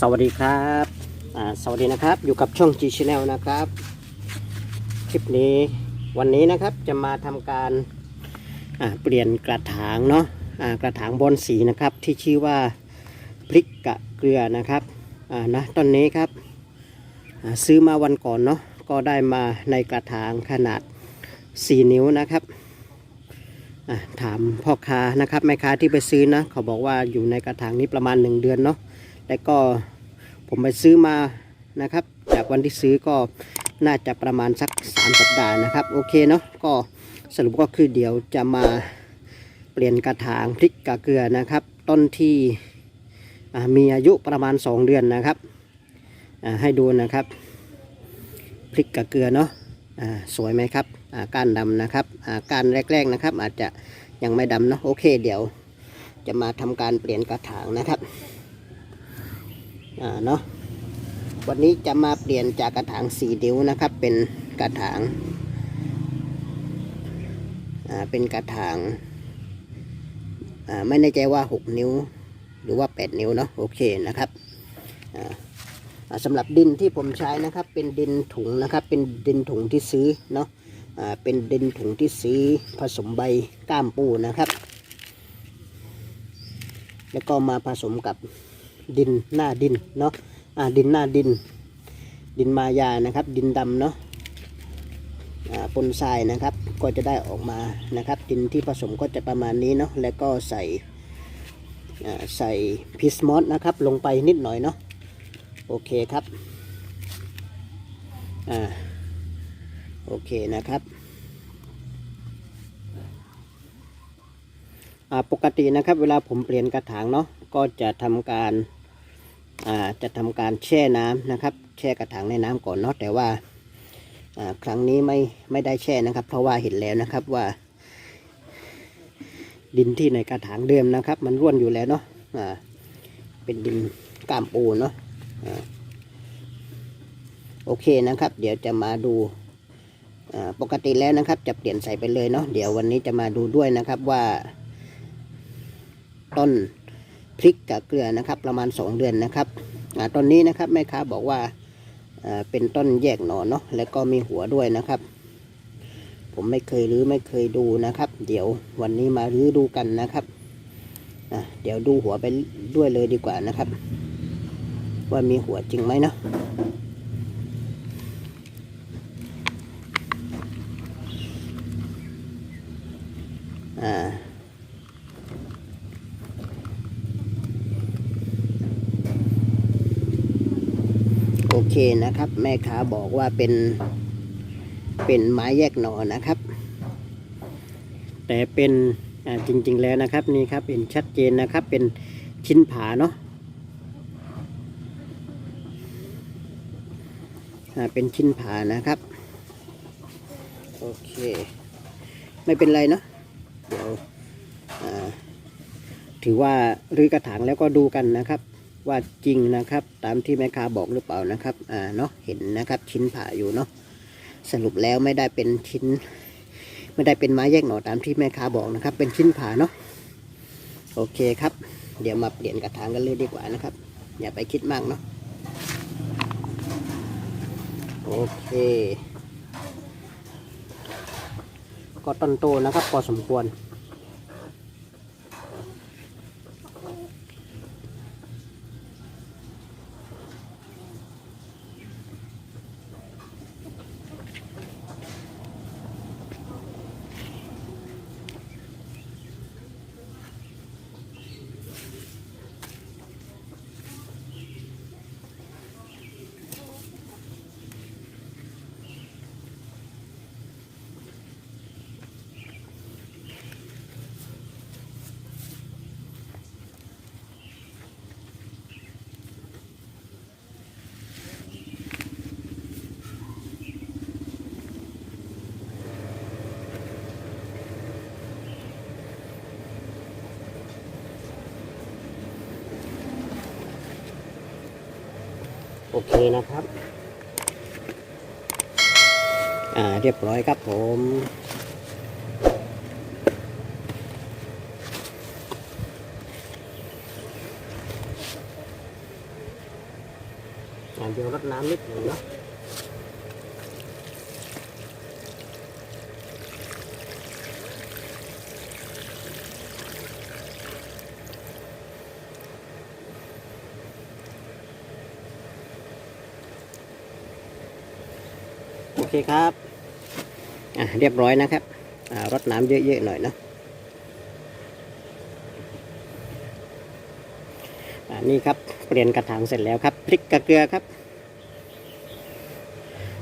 สวัสดีครับสวัสดีนะครับอยู่กับช่อง G Channel นะครับ คลิปนี้วันนี้นะครับจะมาทำการเปลี่ยนกระถางเนาะอ่ากระถางบอนสีนะครับที่ชื่อว่าพริกกะเกลือนะครับนะต้นนี้ครับซื้อมาวันก่อนเนาะก็ได้มาในกระถางขนาด 4 นิ้วนะครับถามพ่อค้านะครับแม่ค้าที่ไปซื้อนะเขาบอกว่าอยู่ในกระถางนี้ประมาณ 1 เดือนเนาะ แล้วก็ผมไปซื้อมานะครับ จากวันที่ซื้อก็น่าจะประมาณสัก 3 สัปดาห์นะครับ โอเคเนาะก็สรุปก็คือเดี๋ยวจะมาเปลี่ยนกระถางพริกกะเกลือนะครับ ต้นที่มีอายุประมาณ 2 เดือนนะครับให้ดูนะครับพริกกะเกลือเนาะสวยไหมครับก้านดำนะครับก้านแรกๆนะครับ อาจจะยังไม่ดำเนาะโอเค เดี๋ยวจะมาทำการเปลี่ยนกระถางนะครับ อ่าเนาะวันนี้จะมาเปลี่ยนจากกระถางสี่นิ้วนะครับ เป็นกระถางอ่าเป็นกระถางอ่าไม่แน่ใจว่าหกนิ้ว หรือว่าแปดนิ้วเนาะโอเคนะครับอ่าสำหรับดินที่ผมใช้นะครับเป็นดินถุงนะครับ เป็นดินถุงที่ซื้อเนาะอ่าเป็นดินถุงที่ซื้อผสมใบก้ามปูนะครับ แล้วก็มาผสมกับ ดินหน้าดินเนาะอ่าดินหน้าดิน ดินมายานะครับ ดินดำเนาะอ่าปนทรายนะครับ ก็จะได้ออกมานะครับ ดินที่ผสมก็จะประมาณนี้เนาะแล้วก็ใส่อ่าใส่พิสมอสนะครับลงไปนิดหน่อยเนาะโอเคครับอ่าโอเคนะครับ ปกตินะครับ เวลาผมเปลี่ยนกระถางเนาะก็จะทำการจะทำการแช่น้ำนะครับ แช่กระถางในน้ำก่อนเนาะแต่ว่าครั้งนี้ไม่ไม่ได้แช่นะครับ เพราะว่าเห็นแล้วนะครับว่า ดินที่ในกระถางเดิมนะครับ มันร่วนอยู่แล้วเนาะเป็นดินกามปูเนาะอ่าโอเคนะครับ เดี๋ยวจะมาดูปกติแล้วนะครับ จะเปลี่ยนใส่ไปเลยเนาะเดี๋ยววันนี้จะมาดูด้วยนะครับว่า ต้นพริกกับเกลือนะครับ ประมาณ 2 เดือนนะครับอต้นนี้นะครับแม่ค้าบอกว่าเป็นต้นแยกหน่อเนาะแล้วก็มีหัวด้วยนะครับ ผมไม่เคยรื้อไม่เคยดูนะครับ เดี๋ยววันนี้มารื้อดูกันนะครับเดี๋ยวดูหัวไปด้วยเลยดีกว่านะครับ ว่ามีหัวจริงไหมเนาะอ่า โอเคนะครับ แม่ค้าบอกว่าเป็น เป็นไม้แยกหน่อนะครับ แต่เป็นจริง ๆ แล้วนะครับนี่ครับเป็นชัดเจนนะครับเป็นชิ้นผาเนาะเป็นชิ้นผานะครับ โอเค ไม่เป็นไรเนาะเดี๋ยวถือว่ารื้อกระถางแล้วก็ดูกันนะครับ ว่าจริงนะครับ ตามที่แม่ค้าบอกหรือเปล่านะครับอ่าเนาะเห็นนะครับชิ้นผ่าอยู่เนาะสรุปแล้วไม่ได้เป็นชิ้น ไม่ได้เป็นไม้แยกหน่อตามที่แม่ค้าบอกนะครับ เป็นชิ้นผ่าเนาะโอเคครับ เดี๋ยวมาเปลี่ยนกระถางกันเลยดีกว่านะครับ อย่าไปคิดมากเนาะโอเค ก็ต้นโตนะครับพอสมควร โอเคนะครับ อ่าเรียบร้อยครับผมอ่าเดี๋ยวรดน้ำนิดหนึ่งเนาะ อเคครับอะเรียบร้อยนะครับอ่ารดน้ำเยอะๆหน่อยนะอ่านี่ครับเปลี่ยนกระถางเสร็จแล้วครับพริกกระเกลือครับ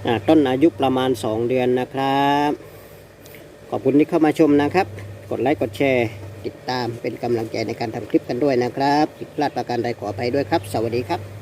อ่าต้นอายุประมาณ 2 เดือนนะครับ ขอบคุณที่เข้ามาชมนะครับ กดไลค์กดแชร์ติดตามเป็นกำลังใจในการทำคลิปกันด้วยนะครับผิดพลาดประการใดขออภัยด้วยครับ สวัสดีครับ